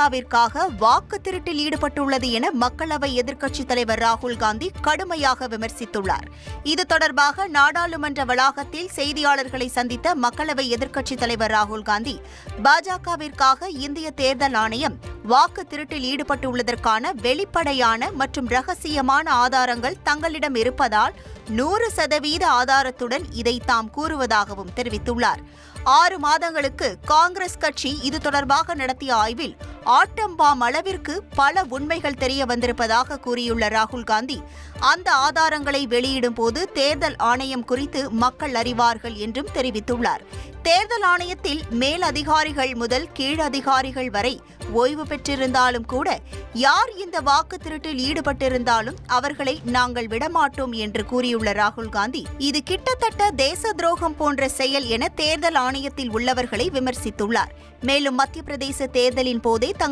பாஜகவிற்காக வாக்கு திருட்டில் ஈடுபட்டுள்ளது என மக்களவை எதிர்க்கட்சித் தலைவர் ராகுல் காந்தி கடுமையாக விமர்சித்துள்ளார். இது தொடர்பாக நாடாளுமன்ற வளாகத்தில் செய்தியாளர்களை சந்தித்த மக்களவை எதிர்க்கட்சித் தலைவர் ராகுல் காந்தி பாஜகவிற்காக இந்திய தேர்தல் ஆணையம் வாக்கு திருட்டில் ஈடுபட்டுள்ளதற்கான வெளிப்படையான மற்றும் ரகசியமான ஆதாரங்கள் தங்களிடம் இருப்பதால் நூறு சதவீத ஆதாரத்துடன் இதை தாம் கூறுவதாகவும் தெரிவித்துள்ளார். ஆறு மாதங்களுக்கு காங்கிரஸ் கட்சி இது தொடர்பாக நடத்திய ஆய்வில் ஆட்டம்பாம் அளவிற்கு பல உண்மைகள் தெரிய வந்திருப்பதாக கூறியுள்ள ராகுல் காந்தி அந்த ஆதாரங்களை வெளியிடும் போது தேர்தல் ஆணையம் குறித்து மக்கள் அறிவார்கள் என்றும் தெரிவித்துள்ளார். தேர்தல் ஆணையத்தில் மேல் அதிகாரிகள் முதல் கீழ் அதிகாரிகள் வரை ஓய்வு பெற்றிருந்தாலும் கூட யார் இந்த வாக்கு திருட்டில் ஈடுபட்டிருந்தாலும் அவர்களை நாங்கள் விடமாட்டோம் என்று கூறியுள்ள ராகுல் காந்தி இது கிட்டத்தட்ட தேச துரோகம் போன்ற செயல் என தேர்தல் ஆணையத்தில் உள்ளவர்களை விமர்சித்துள்ளார். மேலும் மத்திய பிரதேச தேர்தலின் போதே தங்கள்